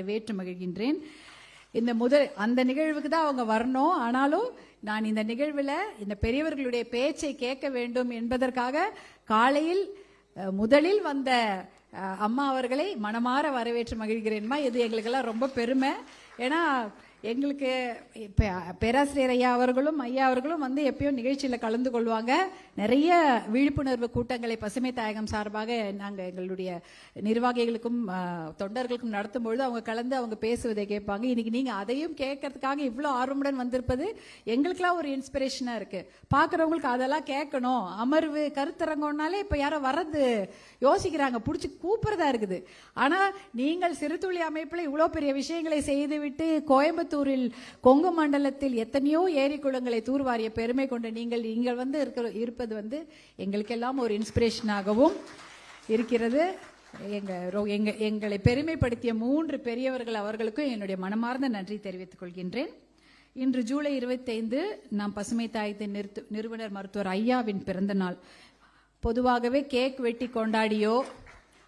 வரவேற்று மகிழ்கின்றேன். இந்த முதல் அந்த நிகழ்வுக்கு தான் அவங்க வரணும். ஆனாலும் நான் இந்த நிகழ்வில் இந்த பெரியவர்களுடைய பேச்சை கேட்க வேண்டும் என்பதற்காக காலையில் முதலில் வந்த அம்மா அவர்களை மனமாற வரவேற்று மகிழ்கிறேன்மா. இது எங்களுக்கெல்லாம் ரொம்ப பெருமை. ஏன்னா எங்களுக்கு இப்போ பேராசிரியர் ஐயா அவர்களும் ஐயா அவர்களும் வந்து எப்பயும் நிகழ்ச்சியில் கலந்து கொள்வாங்க. நிறைய விழிப்புணர்வு கூட்டங்களை பசுமை தாயகம் சார்பாக நாங்கள் எங்களுடைய நிர்வாகிகளுக்கும் தொண்டர்களுக்கும் நடத்தும் பொழுது அவங்க கலந்து அவங்க பேசுவதை கேட்பாங்க. இன்னைக்கு நீங்கள் அதையும் கேட்கறதுக்காக இவ்வளோ ஆர்வமுடன் வந்திருப்பது எங்களுக்கெல்லாம் ஒரு இன்ஸ்பிரேஷனாக இருக்குது பார்க்குறவங்களுக்கு அதெல்லாம் கேட்கணும். அமர்வு கருத்தரங்கம்னாலே இப்போ யாரோ வர்றது யோசிக்கிறாங்க. பிடிச்சி கூப்பிட்றதா இருக்குது. ஆனால் நீங்கள் சிறுதுளி அமைப்பில் இவ்வளோ பெரிய விஷயங்களை செய்துவிட்டு கோயம்புத்தூர் கோயம்புத்தூரில் கொங்கு மண்டலத்தில் எத்தனையோ ஏரி குளங்களை தூர்வாரிய பெருமை கொண்ட நீங்கள் நீங்கள் வந்து இருக்கிற இருப்பது வந்து எங்களுக்கெல்லாம் ஒரு இன்ஸ்பிரேஷனாகவும் இருக்கிறது. எங்கள் ரொ- எங்க எங்களை பெருமைப்படுத்திய மூன்று பெரியவர்கள் அவர்களுக்கும் என்னுடைய மனமார்ந்த நன்றி தெரிவித்துக் கொள்கின்றேன். இன்று ஜூலை இருபத்தைந்து நாம் பசுமை தாயத்தின் நிறுத்து நிறுவனர் மருத்துவர் ஐயாவின் பிறந்த நாள். பொதுவாகவே கேக் வெட்டி கொண்டாடியோ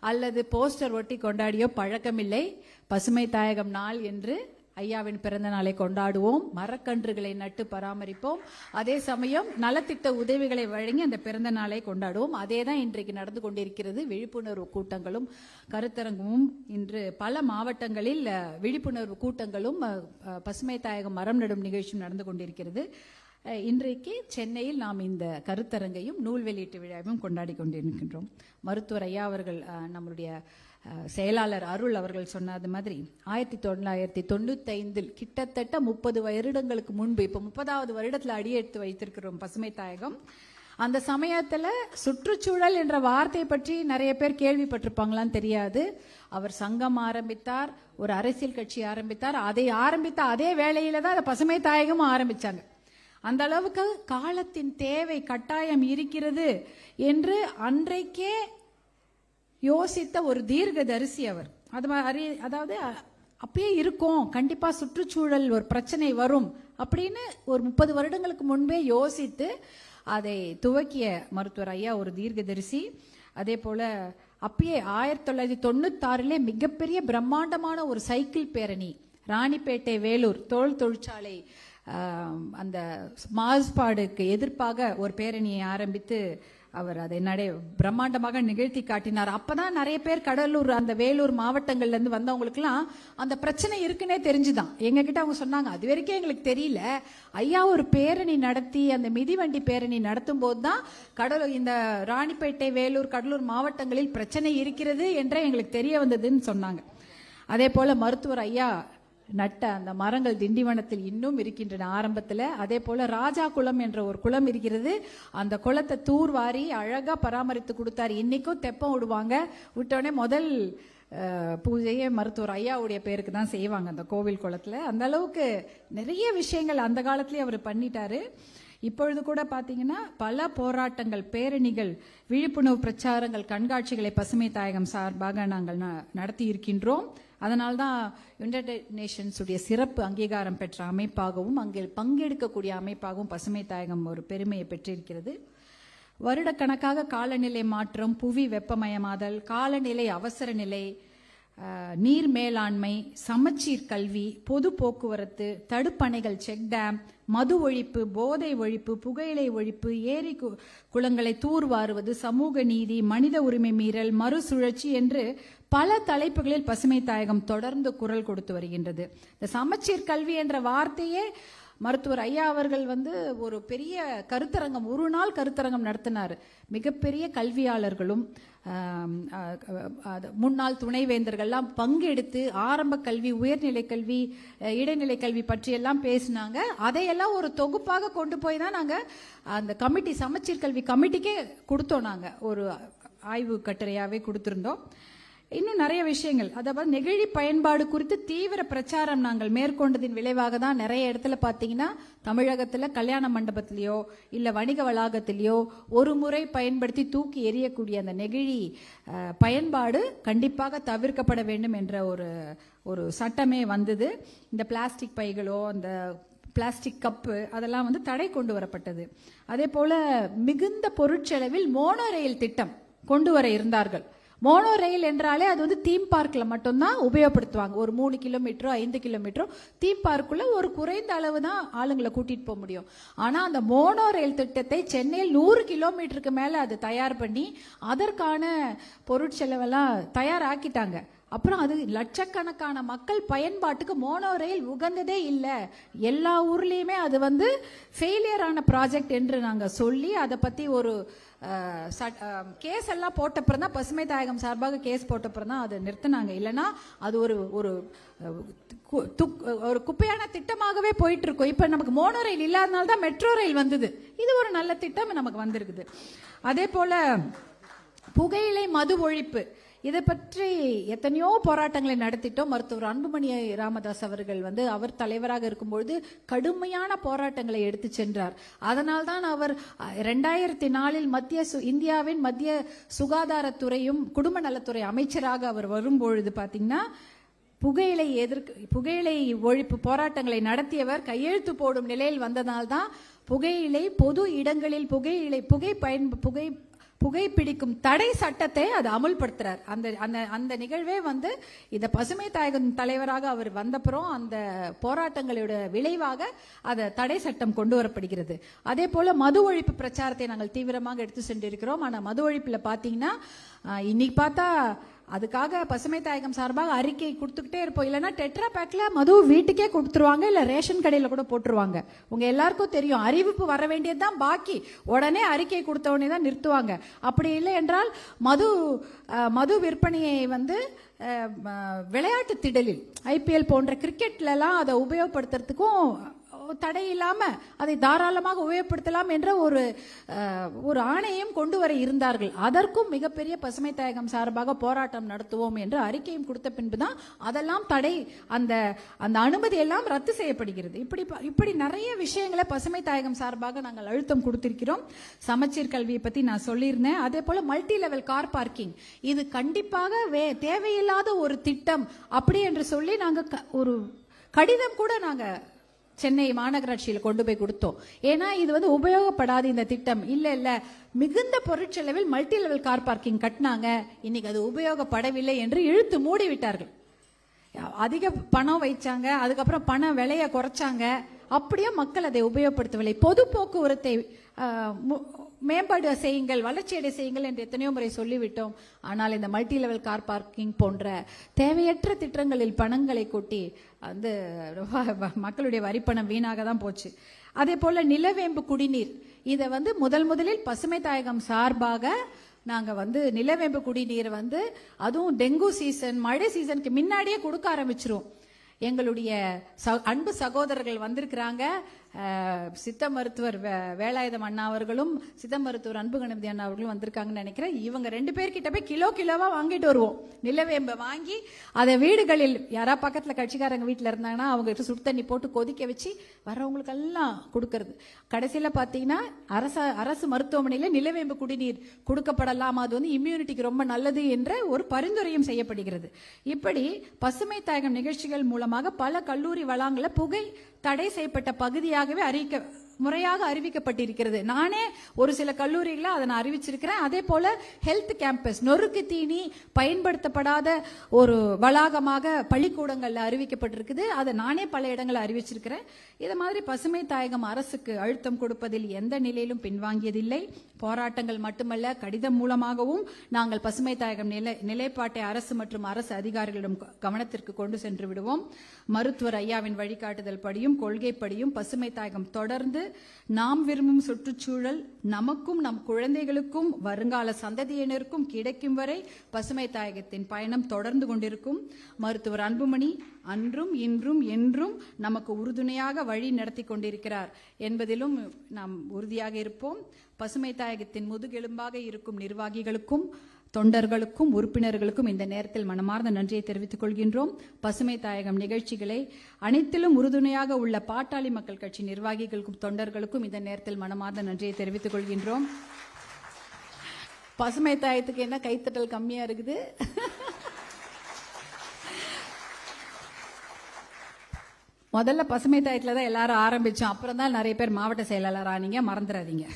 அல்லது போஸ்டர் ஒட்டி கொண்டாடியோ பழக்கமில்லை. பசுமை தாயகம் நாள் என்று ஐயாவின் பிறந்த நாளை கொண்டாடுவோம். மரக்கன்றுகளை நட்டு பராமரிப்போம். அதே சமயம் நலத்திட்ட உதவிகளை வழங்கி அந்த பிறந்த நாளை கொண்டாடுவோம். அதே தான் இன்றைக்கு நடந்து கொண்டிருக்கிறது. விழிப்புணர்வு கூட்டங்களும் கருத்தரங்கமும் இன்று பல மாவட்டங்களில் விழிப்புணர்வு கூட்டங்களும் பசுமை தாயகம் மரம் நடும் நிகழ்ச்சியும் நடந்து கொண்டிருக்கிறது. இன்றைக்கு சென்னையில் நாம் இந்த கருத்தரங்கையும் நூல் வெளியீட்டு விழாவையும் கொண்டாடி கொண்டிருக்கின்றோம். மருத்துவர் ஐயா அவர்கள் நம்மளுடைய செயலாளர் அருள் அவர்கள் சொன்னது மாதிரி ஆயிரத்தி தொள்ளாயிரத்தி தொண்ணூத்தைந்தில் கிட்டத்தட்ட முப்பது வருடங்களுக்கு முன்பு இப்போ முப்பதாவது வருடத்தில் அடியெடுத்து வைத்திருக்கிறோம் பசுமை தாயகம் அந்த சமயத்துல சுற்றுச்சூழல் என்ற வார்த்தை பற்றி நிறைய பேர் கேள்விப்பட்டிருப்பாங்களான்னு தெரியாது. அவர் சங்கம் ஆரம்பித்தார் ஒரு அரசியல் கட்சி ஆரம்பித்தார் அதை ஆரம்பித்த அதே வேளையில தான் அந்த பசுமை தாயகமும் ஆரம்பிச்சாங்க. அந்த அளவுக்கு காலத்தின் தேவை கட்டாயம் இருக்கிறது என்று அன்றைக்கே யோசித்த ஒரு தீர்க்கதரிசி அவர். அது மாதிரி அதாவது அப்பயே இருக்கும். கண்டிப்பா சுற்றுச்சூழல் ஒரு பிரச்சனை வரும் அப்படின்னு ஒரு முப்பது வருடங்களுக்கு முன்பே யோசித்து அதை துவக்கிய மருத்துவர் ஐயா ஒரு தீர்க்கதரிசி. அதே போல அப்பயே ஆயிரத்தி தொள்ளாயிரத்தி தொண்ணூத்தாறிலே மிகப்பெரிய பிரம்மாண்டமான ஒரு சைக்கிள் பேரணி ராணிப்பேட்டை வேலூர் தோல் தொழிற்சாலை அந்த மாசுபாடுக்கு எதிர்ப்பாக ஒரு பேரணியை ஆரம்பித்து அவர் அதை நடை பிரம்மாண்டமாக நிகழ்த்தி காட்டினார். அப்பதான் நிறைய பேர் கடலூர் அந்த வேலூர் மாவட்டங்கள்ல இருந்து வந்தவங்களுக்குலாம் அந்த பிரச்சனை இருக்குன்னே தெரிஞ்சுதான். எங்க கிட்ட அவங்க சொன்னாங்க அது வரைக்கும் எங்களுக்கு தெரியல. ஐயா ஒரு பேரணி நடத்தி அந்த மிதிவண்டி பேரணி நடத்தும் போது தான் கடலூர் இந்த ராணிப்பேட்டை வேலூர் கடலூர் மாவட்டங்களில் பிரச்சனை இருக்கிறது என்றே எங்களுக்கு தெரிய வந்ததுன்னு சொன்னாங்க. அதே போல மருத்துவர் ஐயா நட்ட அந்த மரங்கள் திண்டிவனத்தில் இன்னும் இருக்கின்றன. ஆரம்பத்தில் அதே போல ராஜா குளம் என்ற ஒரு குளம் இருக்கிறது. அந்த குளத்தை தூர்வாரி அழகா பராமரித்து கொடுத்தாரு. இன்னைக்கும் தெப்பம் விடுவாங்க. விட்டோடனே முதல் பூஜையே மருத்துவர் ஐயாவுடைய பேருக்கு தான் செய்வாங்க அந்த கோவில் குளத்துல. அந்த அளவுக்கு நிறைய விஷயங்கள் அந்த காலத்திலேயே அவர் பண்ணிட்டாரு. இப்பொழுது கூட பாத்தீங்கன்னா பல போராட்டங்கள் பேரணிகள் விழிப்புணர்வு பிரச்சாரங்கள் கண்காட்சிகளை பசுமை தாயகம் சார்பாக நாங்கள் ந- நடத்தி இருக்கின்றோம். அதனால்தான் யுனைடெட் நேஷன்ஸுடைய சிறப்பு அங்கீகாரம் பெற்ற அமைப்பாகவும் அங்கே பங்கெடுக்கக்கூடிய அமைப்பாகவும் பசுமை தாயகம் ஒரு பெருமையை பெற்றிருக்கிறது. வருடக்கணக்காக காலநிலை மாற்றம் புவி வெப்பமயமாதல் காலநிலை அவசர நிலை நீர் மேலாண்மை சமச்சீர் கல்வி பொது போக்குவரத்து தடுப்பணைகள் செக் டேம் மது ஒழிப்பு போதை ஒழிப்பு புகையிலை ஒழிப்பு ஏரி கு- குளங்களை தூர்வாருவது சமூக நீதி மனித உரிமை மீறல் மறுசுழற்சி என்று பல தலைப்புகளில் பசுமை தாயகம் தொடர்ந்து குரல் கொடுத்து வருகின்றது. இந்த சமச்சீர் கல்வி என்ற வார்த்தையே மருத்துவர் ஐயா அவர்கள் வந்து ஒரு பெரிய கருத்தரங்கம் ஒரு நாள் கருத்தரங்கம் நடத்தினார். மிகப்பெரிய கல்வியாளர்களும் அது முன்னாள் துணைவேந்தர்கள்லாம் பங்கெடுத்து ஆரம்ப கல்வி உயர்நிலை கல்வி இடைநிலை கல்வி பற்றியெல்லாம் பேசினாங்க. அதையெல்லாம் ஒரு தொகுப்பாக கொண்டு போய் தான் நாங்கள் அந்த கமிட்டி சமச்சீர் கல்வி கமிட்டிக்கே கொடுத்தோம் நாங்கள் ஒரு ஆய்வு கட்டுரையாகவே கொடுத்துருந்தோம். இன்னும் நிறைய விஷயங்கள். அதாவது நெகிழி பயன்பாடு குறித்து தீவிர பிரச்சாரம் நாங்கள் மேற்கொண்டதின் விளைவாக தான் நிறைய இடத்துல பார்த்தீங்கன்னா தமிழகத்தில் கல்யாண மண்டபத்திலேயோ இல்லை வணிக வளாகத்திலேயோ ஒரு முறை பயன்படுத்தி தூக்கி எறியக்கூடிய அந்த நெகிழி பயன்பாடு கண்டிப்பாக தவிர்க்கப்பட வேண்டும் என்ற ஒரு ஒரு சட்டமே வந்தது. இந்த பிளாஸ்டிக் பைகளோ அந்த பிளாஸ்டிக் கப்பு அதெல்லாம் வந்து தடை கொண்டு வரப்பட்டது. அதே போல் மிகுந்த பொருட்செலவில் மோனோ ரயில் திட்டம் கொண்டு வர இருந்தார்கள். மோனோ ரயில் என்றாலே அது வந்து தீம் பார்க்கில் மட்டும்தான் உபயோகப்படுத்துவாங்க. ஒரு மூணு கிலோமீட்டரோ ஐந்து கிலோமீட்டரோ தீம் பார்க்குள்ளே ஒரு குறைந்த அளவு தான் ஆளுங்களை கூட்டிகிட்டு போக முடியும். ஆனால் அந்த மோனோ ரயில் திட்டத்தை சென்னையில் நூறு கிலோமீட்டருக்கு மேலே அது தயார் பண்ணி அதற்கான பொருட்செலவெல்லாம் தயாராக்கிட்டாங்க. அப்புறம் அது லட்சக்கணக்கான மக்கள் பயன்பாட்டுக்கு மோனோ ரயில் உகந்ததே இல்லை. எல்லா ஊர்லேயுமே அது வந்து ஃபெயிலியரான ப்ராஜெக்ட் என்று நாங்கள் சொல்லி அதை பற்றி ஒரு கேஸ் எல்லாம் போட்டப்புறம் தான் பசுமை தாயகம் சார்பாக கேஸ் போட்டப்புறம் தான் அதை நிறுத்தினாங்க. இல்லைன்னா அது ஒரு ஒரு கு- துக்- ஒரு குப்பையான திட்டமாகவே போயிட்டு இருக்கும் இப்போ நமக்கு மோனோ ரயில் இல்லாதனால தான் மெட்ரோ ரயில் வந்தது. இது ஒரு நல்ல திட்டம் நமக்கு வந்திருக்குது. அதே போல புகையிலை மது ஒழிப்பு. இதை பற்றி எத்தனையோ போராட்டங்களை நடத்திட்டோம். மருத்துவர் அன்புமணி ராமதாஸ் அவர்கள் வந்து அவர் தலைவராக இருக்கும்பொழுது கடுமையான போராட்டங்களை எடுத்து சென்றார். அதனால்தான் அவர் ரெண்டாயிரத்தி நாலில் மத்திய சு- இந்தியாவின் மத்திய சுகாதாரத்துறையும் குடும்ப நலத்துறை அமைச்சராக அவர் வரும்பொழுது பார்த்தீங்கன்னா புகையிலை எதிர்க்கு புகையிலை ஒழிப்பு போராட்டங்களை நடத்தியவர் கையெழுத்து போடும் நிலையில் வந்ததால்தான் புகையிலை பொது இடங்களில் புகையிலை புகை பயன் புகை புகைப்பிடிக்கும் தடை சட்டத்தை அது அமுல்படுத்துறார். அந்த அந்த அந்த நிகழ்வே வந்து இந்த பசுமை தாயகம் தலைவராக அவர் வந்தப்புறம் அந்த போராட்டங்களோட விளைவாக அந்த தடை சட்டம் கொண்டு வரப்படுகிறது. அதே போல மது ஒழிப்பு பிரச்சாரத்தை நாங்கள் தீவிரமாக எடுத்து சென்றிருக்கிறோம். ஆனால் மது ஒழிப்பில் பார்த்தீங்கன்னா இன்னைக்கு பார்த்தா அதுக்காக பசுமை தாயகம் சார்பாக அறிக்கை கொடுத்துக்கிட்டே இருப்போம். இல்லைன்னா டெட்ரா மது வீட்டுக்கே கொடுத்துருவாங்க இல்லை ரேஷன் கடையில் கூட போட்டுருவாங்க. உங்கள் எல்லாருக்கும் தெரியும் அறிவிப்பு வர வேண்டியது தான் பாக்கி. உடனே அறிக்கை கொடுத்த உடனே தான் நிறுத்துவாங்க. அப்படி இல்லை என்றால் மது மது விற்பனையை வந்து விளையாட்டு திடலில் ஐபிஎல் போன்ற கிரிக்கெட்லலாம் அதை உபயோகப்படுத்துறதுக்கும் தடை இல்லாமல் அதை தாராளமாக உபயோகப்படுத்தலாம் என்ற ஒரு ஒரு ஆணையம் கொண்டு வர இருந்தார்கள். அதற்கும் மிகப்பெரிய பசுமை தாயகம் சார்பாக போராட்டம் நடத்துவோம் என்று அறிக்கையும் கொடுத்த பின்பு தான் அதெல்லாம் தடை அந்த அந்த அனுமதி எல்லாம் ரத்து செய்யப்படுகிறது. இப்படி இப்படி நிறைய விஷயங்களை பசுமை தாயகம் சார்பாக நாங்கள் அழுத்தம் கொடுத்திருக்கிறோம். சமச்சீர் கல்வியை பற்றி நான் சொல்லியிருந்தேன். அதே போல் மல்டி லெவல் கார் பார்க்கிங் இது கண்டிப்பாக வே தேவையில்லாத ஒரு திட்டம் அப்படி என்று சொல்லி நாங்கள் க- ஒரு கடிதம் கூட நாங்கள் சென்னை மாநகராட்சியில் கொண்டு போய் கொடுத்தோம். ஏன்னா இது வந்து உபயோகப்படாத இந்த திட்டம். இல்லை இல்லை. மிகுந்த பொருட்செலவில் மல்டி லெவல் கார் பார்க்கிங் கட்டினாங்க. இன்னைக்கு அது உபயோகப்படவில்லை என்று இழுத்து மூடி விட்டார்கள் அதிக பணம் வைச்சாங்க. அதுக்கப்புறம் பண விலையை குறைச்சாங்க. அப்படியே மக்கள் அதை உபயோகப்படுத்தவில்லை. பொது போக்குவரத்தை மு- மேம்பாடு செய்யுங்கள் வளர்ச்சியடை செய்யுங்கள் என்று எத்தனையோ முறை சொல்லிவிட்டோம். ஆனால் இந்த மல்டி லெவல் கார் பார்க்கிங் போன்ற தேவையற்ற திட்டங்களில் பணங்களை கொட்டி வந்து ரொம்ப மக்களுடைய வரிப்பணம் வீணாக தான் போச்சு. அதே போல நிலவேம்பு குடிநீர். இதை வந்து முதல் முதலில் பசுமை தாயகம் சார்பாக நாங்கள் வந்து நிலவேம்பு குடிநீர் வந்து அதுவும் டெங்கு சீசன் மழை சீசனுக்கு முன்னாடியே கொடுக்க ஆரம்பிச்சிரும் எங்களுடைய ச- அன்பு சகோதரர்கள் வந்திருக்கிறாங்க. சித்த மருத்துவர் வே- வேலாயுதம் அண்ணா அவர்களும் சித்த மருத்துவர் அன்பு கணபதி அண்ணா அவர்களும் வந்திருக்காங்கன்னு நினைக்கிறேன். இவங்க ரெண்டு பேர்கிட்ட போய் கிலோ கிலோவா வாங்கிட்டு வருவோம். நிலவேம்பை வாங்கி அதை வீடுகளில் யாரா பக்கத்துல கட்சிக்காரங்க வீட்டில் இருந்தாங்கன்னா அவங்க சுடு தண்ணி போட்டு கொதிக்க வச்சு வர்றவங்களுக்கெல்லாம் கொடுக்கறது. கடைசியில பாத்தீங்கன்னா அரச அரசு மருத்துவமனையில நிலவேம்பு குடிநீர் கொடுக்கப்படலாம்? அது வந்து இம்யூனிட்டிக்கு ரொம்ப நல்லது என்ற ஒரு பரிந்துரையும் செய்யப்படுகிறது. இப்படி பசுமை தாயகம் நிகழ்ச்சிகள் மூலமாக பல கல்லூரி வளாகங்கள புகை தடை செய்யப்பட்ட பகுதியாகவே அறிவிக்க முறையாக அறிவிக்கப்பட்டிருக்கிறது. நானே ஒரு சில கல்லூரிகளில் அதை நான் அறிவிச்சிருக்கிறேன். அதே போல ஹெல்த் கேம்பஸ் நொறுக்கு தீனி பயன்படுத்தப்படாத ஒரு வளாகமாக பள்ளிக்கூடங்களில் அறிவிக்கப்பட்டிருக்குது. அதை நானே பல இடங்களில் அறிவிச்சிருக்கிறேன். இது மாதிரி பசுமை தாயகம் அரசுக்கு அழுத்தம் கொடுப்பதில் எந்த நிலையிலும் பின்வாங்கியதில்லை. போராட்டங்கள் மட்டுமல்ல கடிதம் மூலமாகவும் நாங்கள் பசுமை தாயகம் நிலை நிலைப்பாட்டை அரசு மற்றும் அரசு அதிகாரிகளிடம் கவனத்திற்கு கொண்டு சென்று விடுவோம். மருத்துவர் ஐயாவின் வழிகாட்டுதல் படியும் கொள்கைப்படியும் பசுமை தாயகம் தொடர்ந்து நாம் விரும்பும் சுற்றுச்சூழல் நமக்கும் நம் குழந்தைகளுக்கும் வருங்கால சந்ததியினருக்கும் கிடைக்கும் வரை பசுமை தாயகத்தின் பயணம் தொடர்ந்து கொண்டிருக்கும். மருத்துவர் அன்புமணி அன்றும் இன்றும் என்றும் நமக்கு உறுதுணையாக வழி நடத்தி கொண்டிருக்கிறார். என்பதிலும் நாம் உறுதியாக இருப்போம். பசுமை தாயகத்தின் முதுகெலும்பாக இருக்கும் நிர்வாகிகளுக்கும் தொண்டர்களுக்கும் உறுப்பினர்களுக்கும் இந்த நேரத்தில் மனமார்ந்த நன்றியை தெரிவித்துக் கொள்கின்றோம். பசுமை தாயகம் நிகழ்ச்சிகளை அனைத்திலும் உறுதுணையாக உள்ள பாட்டாளி மக்கள் கட்சி நிர்வாகிகளுக்கும் தொண்டர்களுக்கும் இந்த நேரத்தில் மனமார்ந்த நன்றியை தெரிவித்துக் கொள்கின்றோம். பசுமை தாயத்துக்கு என்ன கைத்தட்டல் கம்மியா இருக்குது? முதல்ல பசுமை தாயத்தில் தான் எல்லாரும் ஆரம்பிச்சோம். அப்புறம் தான் நிறைய பேர் மாவட்ட செயலாளர் ஆனீங்க. மறந்துடாதீங்க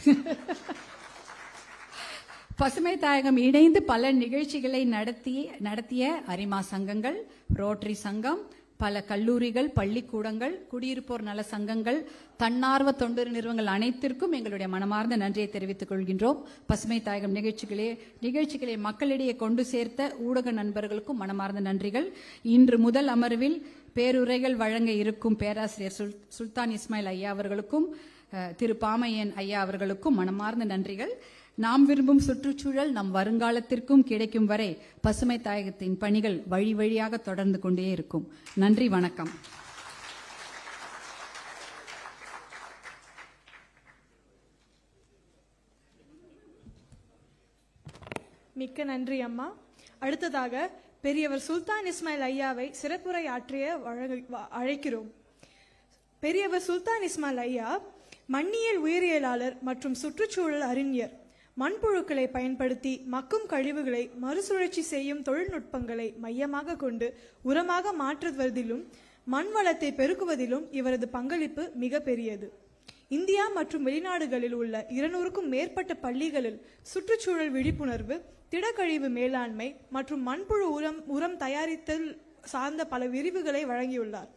பசுமை தாயகம் இணைந்து பல நிகழ்ச்சிகளை நடத்தி நடத்திய அரிமா சங்கங்கள் ரோட்டரி சங்கம் பல கல்லூரிகள் பள்ளிக்கூடங்கள் குடியிருப்போர் நல சங்கங்கள் தன்னார்வ தொண்டு நிறுவனங்கள் அனைத்திற்கும் எங்களுடைய மனமார்ந்த நன்றியை தெரிவித்துக் கொள்கின்றோம். பசுமை தாயகம் நிகழ்ச்சிகளே நிகழ்ச்சிகளை மக்களிடையே கொண்டு சேர்த்த ஊடக நண்பர்களுக்கும் மனமார்ந்த நன்றிகள். இன்று முதல் அமர்வில் பேருரைகள் வழங்க இருக்கும் பேராசிரியர் சுல்- சுல்தான் இஸ்மாயில் ஐயா அவர்களுக்கும் திரு பாமையன் ஐயா அவர்களுக்கும் மனமார்ந்த நன்றிகள். நாம் விரும்பும் சுற்றுச்சூழல் நம் வருங்காலத்திற்கும் கிடைக்கும் வரை பசுமை தாயகத்தின் பணிகள் வழி வழியாக தொடர்ந்து கொண்டே இருக்கும். நன்றி வணக்கம். மிக்க நன்றி அம்மா. அடுத்ததாக பெரியவர் சுல்தான் இஸ்மாயில் ஐயாவை சிறப்புரை ஆற்றிய அழைக்கிறோம். பெரியவர் சுல்தான் இஸ்மாயில் ஐயா மண்ணியல் உயிரியலாளர் மற்றும் சுற்றுச்சூழல் அறிஞர். மண்புழுக்களை பயன்படுத்தி மக்கும் கழிவுகளை மறுசுழற்சி செய்யும் தொழில்நுட்பங்களை மையமாக கொண்டு உரமாக மாற்றுவதிலும் மண் வளத்தை பெருக்குவதிலும் இவரது பங்களிப்பு மிக பெரியது. இந்தியா மற்றும் வெளிநாடுகளில் உள்ள இருநூறுக்கும் மேற்பட்ட பள்ளிகளில் சுற்றுச்சூழல் விழிப்புணர்வு திடக்கழிவு மேலாண்மை மற்றும் மண்புழு உரம் உரம் தயாரித்தல் சார்ந்த பல விரிவுகளை வழங்கியுள்ளார்.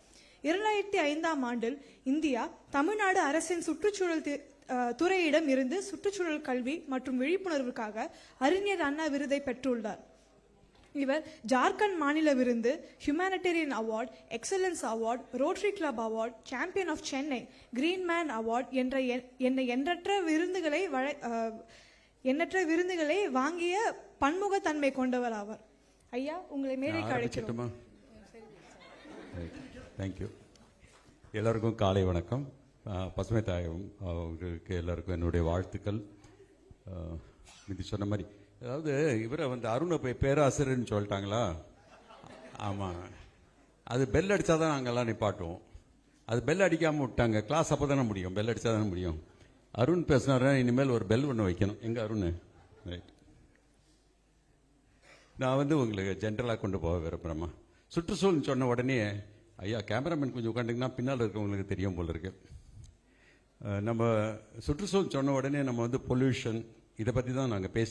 இரண்டாயிரத்தி ஐந்தாம் ஆண்டில் இந்தியா தமிழ்நாடு அரசின் சுற்றுச்சூழல் தி- துறையிடம் இருந்து சுற்றுச்சூழல் கல்வி மற்றும் விழிப்புணர்வுக்காக அறிஞர் அண்ணா விருதை பெற்றுள்ளார். இவர் ஜார்க்கண்ட் மாநில விருது humanitarian award excellence award Rotary Club award champion of Chennai green man award என்ற எண்ண எண்ணற்ற விருதுகளை வழ- எண்ணற்ற விருதுகளை வாங்கிய பன்முகத்தன்மை கொண்டவர் ஆவார். ஐயா உங்களை மேடைக்கு அழைக்கிறோம் தேங்க்யூ எல்லாருக்கும் காலை வணக்கம். பசுமை தாயகம் அவர்களுக்கு எல்லாருக்கும் என்னுடைய வாழ்த்துக்கள். மிதி இது சொன்ன மாதிரி. அதாவது இவரை வந்து அருணை போய் பேராசிரியர்னு சொல்லிட்டாங்களா? ஆமாம் அது பெல் அடித்தா தான் நாங்கள்லாம் நிப்பாட்டுவோம். அது பெல் அடிக்காமல் விட்டாங்க. கிளாஸ் அப்போ தானே முடியும். பெல் அடித்தா தானே முடியும். அருண் பேசினாரு? இனிமேல் ஒரு பெல் ஒன்று வைக்கணும். எங்கே அருண்? ரைட் நான் வந்து உங்களுக்கு ஜென்ரலாக கொண்டு போக விரும்புகிறேம்மா சுற்றுச்சூழல் சொன்ன உடனே ஐயா கேமராமேன் கொஞ்சம் உட்காந்துங்கன்னா பின்னால் இருக்கவங்களுக்கு தெரியும் போல இருக்குது நம்ம சுற்றுச்சூழல் சொன்ன உடனே நம்ம வந்து பொல்யூஷன் இதை பற்றி தான் நாங்கள் பேச